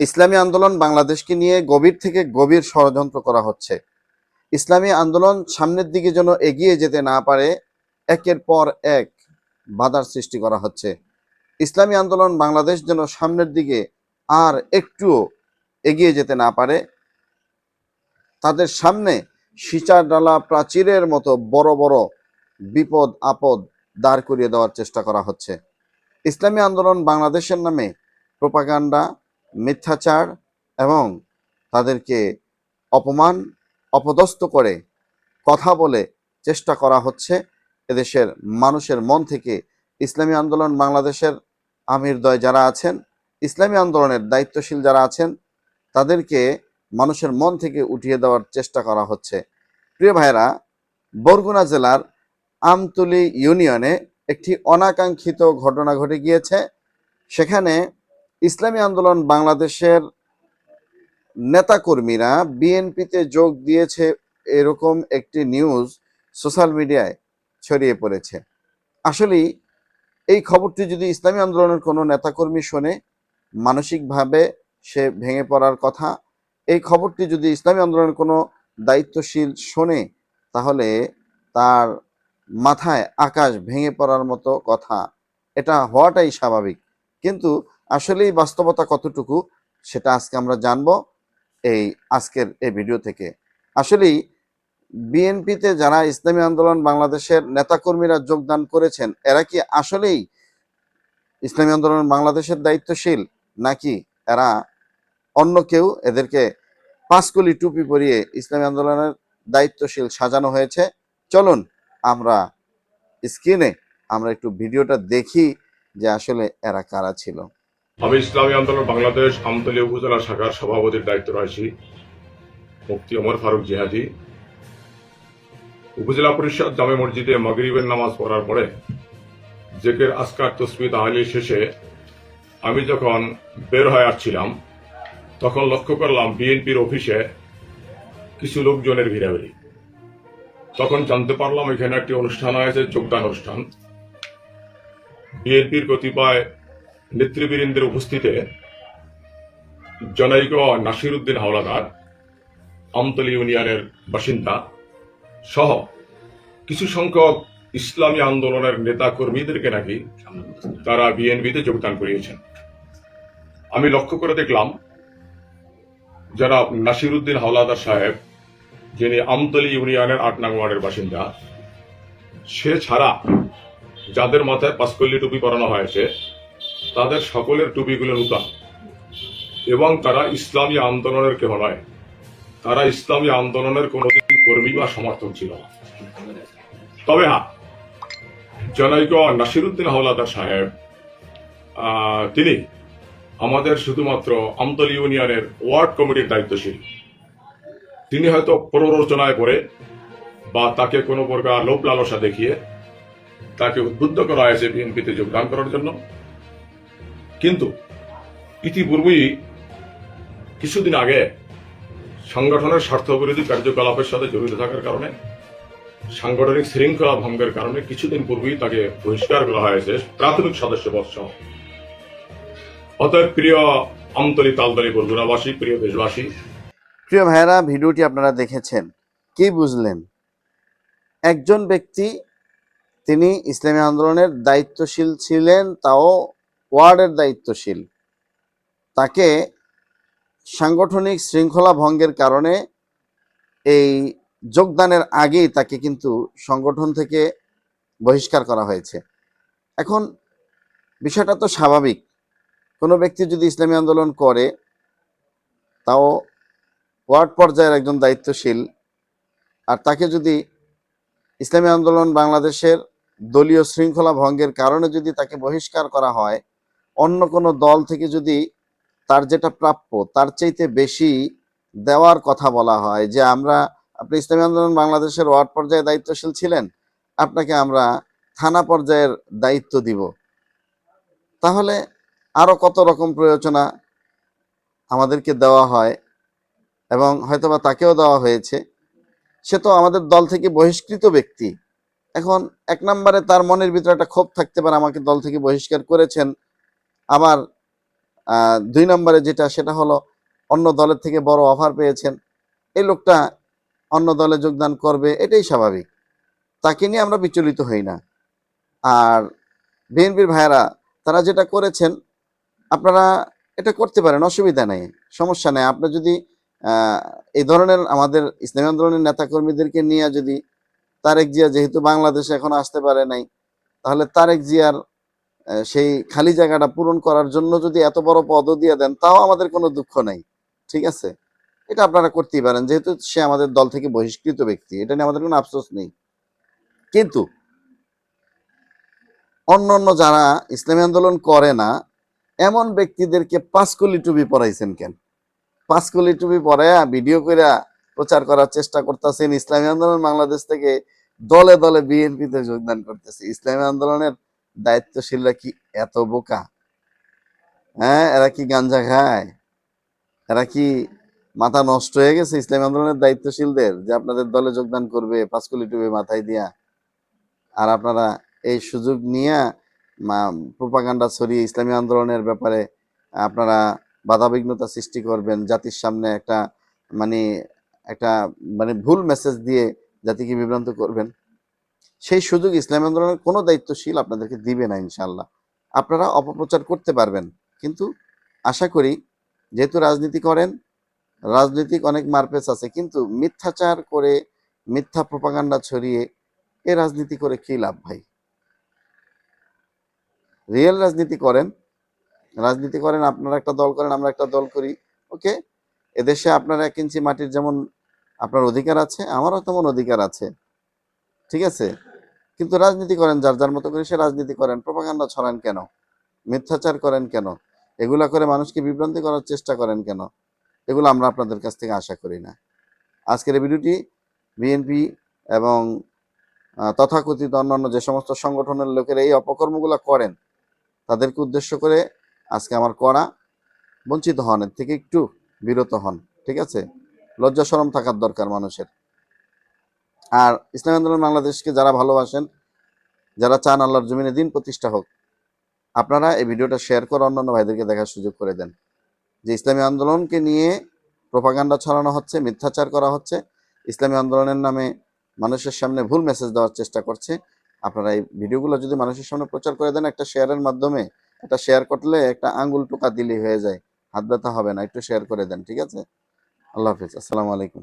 ইসলামী আন্দোলন বাংলাদেশকে নিয়ে গভীর থেকে গভীর ষড়যন্ত্র করা হচ্ছে। ইসলামী আন্দোলন সামনের দিকে যেন এগিয়ে যেতে না পারে, একের পর এক বাধার সৃষ্টি করা হচ্ছে। ইসলামী আন্দোলন বাংলাদেশ যেন সামনের দিকে আর একটুও এগিয়ে যেতে না পারে, তাদের সামনে ডালা প্রাচীরের মতো বড় বড় বিপদ আপদ দাঁড় করিয়ে দেওয়ার চেষ্টা করা হচ্ছে। ইসলামী আন্দোলন বাংলাদেশের নামে প্রোপাগান্ডা মিথ্যাচার এবং তাদেরকে অপমান, অপদস্থ করে কথা বলে চেষ্টা করা হচ্ছে এদেশের মানুষের মন থেকে। ইসলামী আন্দোলন বাংলাদেশের আমিরদয় যারা আছেন, ইসলামী আন্দোলনের দায়িত্বশীল যারা আছেন, তাদেরকে মানুষের মন থেকে উঠিয়ে দেওয়ার চেষ্টা করা হচ্ছে। প্রিয় ভাইরা বরগুনা জেলার আমতলি ইউনিয়নে একটি অনাকাঙ্ক্ষিত ঘটনা ঘটে গিয়েছে। সেখানে ইসলামী আন্দোলন বাংলাদেশের নেতাকর্মীরা বিএনপিতে যোগ দিয়েছে এরকম একটি নিউজ সোশ্যাল মিডিয়ায় ছড়িয়ে পড়েছে। আসলেই এই খবরটি যদি ইসলামী আন্দোলনের কোনো নেতাকর্মী শোনে, মানসিকভাবে সে ভেঙে পড়ার কথা। এই খবরটি যদি ইসলামী আন্দোলনের কোনো দায়িত্বশীল শোনে, তাহলে তার মাথায় আকাশ ভেঙে পড়ার মতো কথা। এটা হওয়াটাই স্বাভাবিক। কিন্তু আসলেই বাস্তবতা কতটুকু, সেটা আজকে আমরা জানব এই আজকের এই ভিডিও থেকে। আসলেই বিএনপিতে যারা ইসলামী আন্দোলন বাংলাদেশের নেতাকর্মীরা যোগদান করেছেন, এরা কি আসলেই ইসলামী আন্দোলন বাংলাদেশের দায়িত্বশীল, নাকি এরা অন্য কেউ এদেরকে পাঁচকলি টুপি পরিয়ে ইসলামী আন্দোলনের দায়িত্বশীল সাজানো হয়েছে? চলুন আমরা স্ক্রিনে আমরা একটু ভিডিওটা দেখি যে আসলে এরা কারা ছিল। আমি ইসলামী আন্দোলন বাংলাদেশ আমতলী উপজেলা শাখার সভাপতির দায়িত্ব রয়েছি। মুফতি ওমর ফারুক জিহাদি। উপজেলা পরিষদ জামে মসজিদে মাগরিবের নামাজ পড়ার পরে জেকের আসকার তসমি তাহালি শেষে আমি যখন বের হয়ে আসছিলাম, তখন লক্ষ্য করলাম বিএনপির অফিসে কিছু লোকজনের ভিড়াভিড়ি। তখন জানতে পারলাম এখানে একটি অনুষ্ঠান হয়েছে, যোগদান অনুষ্ঠান। বিএনপির কতিপয় নেতৃবৃন্দের উপস্থিতিতে জনৈক নাসির উদ্দিন হাওলাদার, আমতলী ইউনিয়নের বাসিন্দা সহ কিছু সংখ্যক ইসলামী আন্দোলনের নেতা কর্মীদেরকে নাকি তারা বিএনপিতে যোগদান করিয়েছেন। আমি লক্ষ্য করে দেখলাম যারা নাসির উদ্দিন হাওলাদার সাহেব, যিনি আমতলী ইউনিয়নের আট নং ওয়ার্ডের বাসিন্দা, সে ছাড়া যাদের মাথায় পাঁচকল্লি টুপি পরানো হয়েছে তাদের সকলের টুপিগুলো নূতন এবং তারা ইসলামী আন্দোলনের কেহ নয়। তারা ইসলামী আন্দোলনের কোনোদিন কর্মী বা সমর্থক ছিল তবে হ্যাঁ জনৈক নাসিরুদ্দিন হাওলাদার সাহেব তিনি আমাদের শুধুমাত্র আমতল ইউনিয়নের ওয়ার্ড কমিটির দায়িত্বশীল। তিনি হয়তো প্ররোচনায় করে বা তাকে কোনো প্রকার লোভ লালসা দেখিয়ে তাকে উদ্বুদ্ধ করা হয়েছে বিএনপিতে যোগদান করার জন্য। কিন্তু ইতিপূর্বেই কিছুদিন আগে সংগঠনের স্বার্থবিরোধী কার্যকলাপের সাথে জড়িত থাকার কারণে, সাংগঠনিক শৃঙ্খলা ভঙ্গের কারণে কিছুদিন পূর্বেই তাকে বহিষ্কার করা হয়েছে প্রাথমিক সদস্য সহ। অতএব প্রিয় আমতলি তালতলি বরগুনাবাসী প্রিয় দেশবাসী, প্রিয় ভাইয়েরা, ভিডিওটি আপনারা দেখেছেন। কি বুঝলেন? একজন ব্যক্তি, তিনি ইসলামী আন্দোলনের দায়িত্বশীল ছিলেন, তাও ওয়ার্ডের দায়িত্বশীল। তাকে সাংগঠনিক শৃঙ্খলা ভঙ্গের কারণে এই যোগদানের আগেই তাকে কিন্তু সংগঠন থেকে বহিষ্কার করা হয়েছে। এখন বিষয়টা তো স্বাভাবিক। কোনো ব্যক্তি যদি ইসলামী আন্দোলন করে, তাও ওয়ার্ড পর্যায়ের একজন দায়িত্বশীল। আর তাকে যদি ইসলামী আন্দোলন বাংলাদেশের দলীয় শৃঙ্খলা ভঙ্গের কারণে যদি তাকে বহিষ্কার করা হয় অন্য কোনো দল থেকে যদি তার যেটা প্রাপ্য, তার চাইতে বেশি দেওয়ার কথা বলা হয় যে, আমরা, আপনি ইসলামী আন্দোলন বাংলাদেশের ওয়ার্ড পর্যায়ে দায়িত্বশীল ছিলেন, আপনাকে আমরা থানা পর্যায়ের দায়িত্ব দিব। তাহলে আরও কত রকম প্রয়োজনা আমাদেরকে দেওয়া হয় এবং হয়তোবা তাকেও দেওয়া হয়েছে। সে তো আমাদের দল থেকে বহিষ্কৃত ব্যক্তি। এখন এক নম্বরে তার মনের ভিতরে একটা ক্ষোভ থাকতে পারে, আমাকে দল থেকে বহিষ্কার করেছেন আহ, দুই নম্বরে যেটা সেটা হলো অন্য দলের থেকে বড় অফার পেয়েছেন। এই লোকটা অন্য দলে যোগদান করবে এটাই স্বাভাবিক। তাকে নিয়ে আমরা বিচলিত হই না। আর বিএনপির ভাইয়েরা তারা যেটা করেছেন আপনারা এটা করতে পারেন অসুবিধা নেই সমস্যা নেই। আপনি যদি এই ধরনের আমাদের ইসলামী আন্দোলনের নেতাকর্মীদেরকে নিয়ে যদি তারেক জিয়া যেহেতু বাংলাদেশে এখন আসতে পারে নাই তাহলে তারেক জিয়ার সেই খালি জায়গাটা পূরণ করার জন্য যদি এত বড় পদও দিয়ে দেন, তাও আমাদের কোনো দুঃখ নাই। ঠিক আছে? এটা আপনারা করতেই পারেন, যেহেতু সে আমাদের দল থেকে বহিষ্কৃত ব্যক্তি, এটা নিয়ে আমাদের কোনো আফসোস নেই। কিন্তু অন্য অন্য যারা ইসলামী আন্দোলন করে না, এমন ব্যক্তিদেরকে পাঁচ পাঁচকলি টুপি পরাইছেন কেন? পাঁচ পাঁচকলি টুপি পরাইয়া ভিডিও করে প্রচার করার চেষ্টা করতেছেন ইসলামী আন্দোলন বাংলাদেশ থেকে দলে দলে বিএনপিতে যোগদান করতেছে। ইসলামী আন্দোলনের দায়িত্বশীলরা কি এত বোকা? হ্যাঁ এরা কি গাঞ্জা খায়? এরা কি মাথা নষ্ট হয়ে গেছে ইসলামী আন্দোলনের দায়িত্বশীলদের যে আপনাদের দলে যোগদান করবে পাঁচকলি টুপি মাথায় দিয়া? আর আপনারা এই সুযোগ নিয়ে প্রোপাগান্ডা ছড়িয়ে ইসলামী আন্দোলনের ব্যাপারে আপনারা বাধাবিঘ্নতা সৃষ্টি করবেন, জাতির সামনে একটা মানে একটা মানে ভুল মেসেজ দিয়ে জাতিকে বিভ্রান্ত করবেন। সেই সুযোগ ইসলামী আন্দোলনের কোনো দায়িত্বশীল আপনাদেরকে দিবে না ইনশাল্লাহ আপনারা অপপ্রচার করতে পারবেন, কিন্তু আশা করি যেহেতু রাজনীতি করেন, রাজনৈতিক অনেক মারপেচ আছে, কিন্তু মিথ্যাচার করে, মিথ্যা প্রপাগান্ডা ছড়িয়ে এ রাজনীতি করে কি লাভ ভাই? রিয়েল রাজনীতি করেন রাজনীতি করেন, আপনারা একটা দল করেন, আমরা একটা দল করি, ওকে? এদেশে আপনার এক ইঞ্চি মাটির যেমন আপনার অধিকার আছে, আমারও তেমন অধিকার আছে, ঠিক আছে? কিন্তু রাজনীতি করেন যার যার মতো করে সে রাজনীতি করেন। প্রপাগান্ডা ছড়ান কেন? মিথ্যাচার করেন কেন? এগুলা করে মানুষকে বিভ্রান্তি করার চেষ্টা করেন কেন? এগুলো আমরা আপনাদের কাছ থেকে আশা করি না। আজকের এই ভিডিওটি বিএনপি এবং তথাকথিত অন্যান্য যে সমস্ত সংগঠনের লোকেরা এই অপকর্মগুলো করেন, তাদেরকে উদ্দেশ্য করে আজকে আমার করা বঞ্চিত হন, এর থেকে একটু বিরত হন, ঠিক আছে? লজ্জা শরম থাকার দরকার মানুষের। আর ইসলাম আন্দোলন বাংলাদেশকে যারা ভালোবাসেন, যারা চান আল্লাহর জমিনে দিন প্রতিষ্ঠা হোক, আপনারা এই ভিডিওটা শেয়ার করে অন্যান্য ভাইদেরকে দেখার সুযোগ করে দেন। যে ইসলামী আন্দোলনকে নিয়ে প্রোপাগান্ডা ছড়ানো হচ্ছে, মিথ্যাচার করা হচ্ছে, ইসলামী আন্দোলনের নামে মানুষের সামনে ভুল মেসেজ দেওয়ার চেষ্টা করছে, আপনারা এই ভিডিওগুলো যদি মানুষের সামনে প্রচার করে দেন, একটা শেয়ারের মাধ্যমে একটা শেয়ার করলে একটা আঙ্গুল টোকা দিলেই হয়ে যায়, হাত ব্যথা হবে না, একটু শেয়ার করে দেন, ঠিক আছে? আল্লাহ হাফিজ, আসসালামু আলাইকুম।